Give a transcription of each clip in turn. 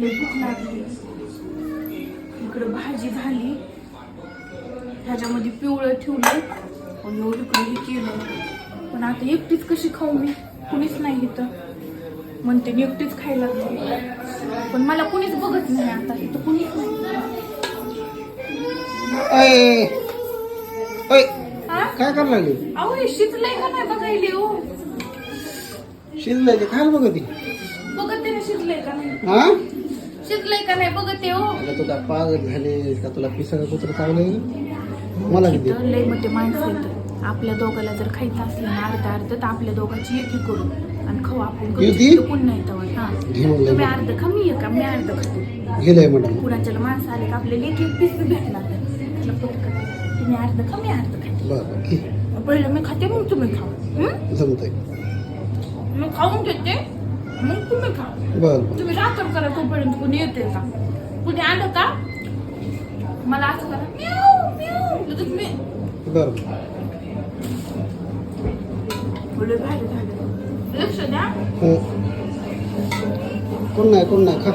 लय भूक लागली. इकडं भाजी झाली. ह्याच्यामध्ये पिवळं ठेवलं. इकडे हे केलं. पण आता एकटीच कशी खाऊ मी? कुणीच नाही इथं. म्हणते मी एकटीच खायला पण मला कुणीच बघत नाही आता. इथं कुणीच नाही? काय करायला लागली? अहो हे शिजलंय का नाही बघायले हो? शिजलंय ते खायला बघ ती बघते ना शिजलंय का नाही? शिजलंय का नाही बघते हो. तू काय पागल झाले का तुला पिसा कुत्र चावलंय मला किती? तर लय मोठे माणसं येतात आपल्या दोघाला जर खायचं असलं ना अर्ध अर्ध तर आपल्या दोघांची एक करू आणि खाऊ आपण कोण नाही तेव्हा हा. घे तुम्ही. अर्ध खा मी एक मी अर्ध खाते गेलंय मॅडम कुणाच्याला माणसं आले का आपल्याला एक एक पीस बी भेटला म्हटलं पटकन. तुम्ही अर्ध खा मी अर्ध खाते बरं बरं घे. पहिलं मी खाते मग तुम्ही खा हं? जमतंय. मी खाऊन घेते मग तुम्ही खा. बरं बरं. राखण करा तोपर्यंत कुणी येते का? कुणी आलं का? मला असं करा. म्याऊ, म्याऊ. लगेच मी लक्ष द्या. हो. कोण नाही कोण नाही खा.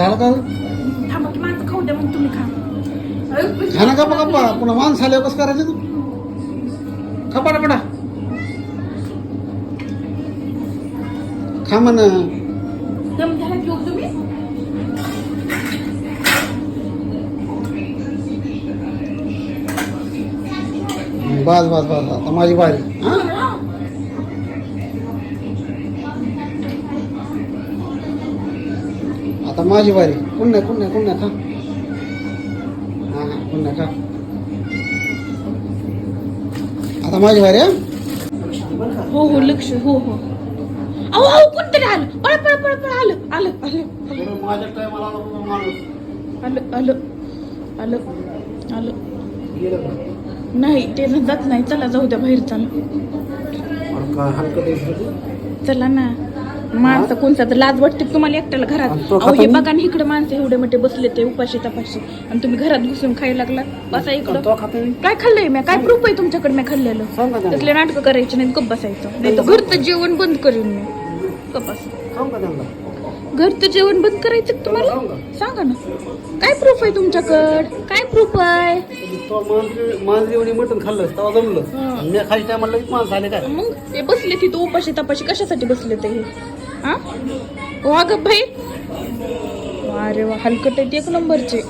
झालं का? थांबा की माझं खाऊ द्या मग तुम्ही खा. अरे, खाना का गप्पा पुन्हा माणसं आल्यावर कसं करायचं तू? खा पटा खा म्हण. दम घ्यायला घेऊ तुम्ही? बस बस बस. आता माझी बारी. हा. आता माझी बारी कोण नाही कोण नाही कोण नाही खा. हा हा कोण नाही खा. आता माझी बारी हा? हो हो लक्ष हो हो. अहो अहो कोणतरी आलं. पळ पळ पळ पळ. आलं आलं आलं माझ्या टायमाला आलं आलं नाही ते जात नाही. चला जाऊ द्या बाहेर चला. चला ना. माणसं कोणता तर लाज वाटते तुम्हाला एकट्याला घरात. आणि तो अहो हे बघा ना इकडे माणसं एवढे मोठे बसले ते उपाशी तपाशी. आणि तुम्ही घरात घुसून खायला लागला. बसा इकडं. तो खाता नाही काय खाल्लंय मी? काय प्रूफ आहे तुमच्याकडे मी खाल्लेलं? सांग त्यांना. तसले नाटकं करायचे नाही गप्प बसायचं. नाही तर घरचं जेवण बंद करीन मी. गप्प बस. घरचं जेवण बंद करायचं तुम्हाला? सांगा ना. काय प्रूफ आहे तुमच्याकड? काय प्रूफ आहे? तो मांजरी मटण खाल्लं तेव्हा जमलं. मी खायच्या टायमाला माणसं आले काय? मग ते बसले तिथं उपाशी तपाशी कशासाठी बसले ते? हे? हा वा ग भाई अरे वा हलकट आहेत एक नंबरचे.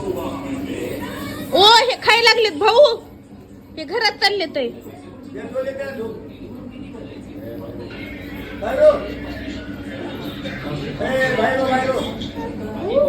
ओ हे खायला लागलेत भाऊ. हे घरात चालले ते.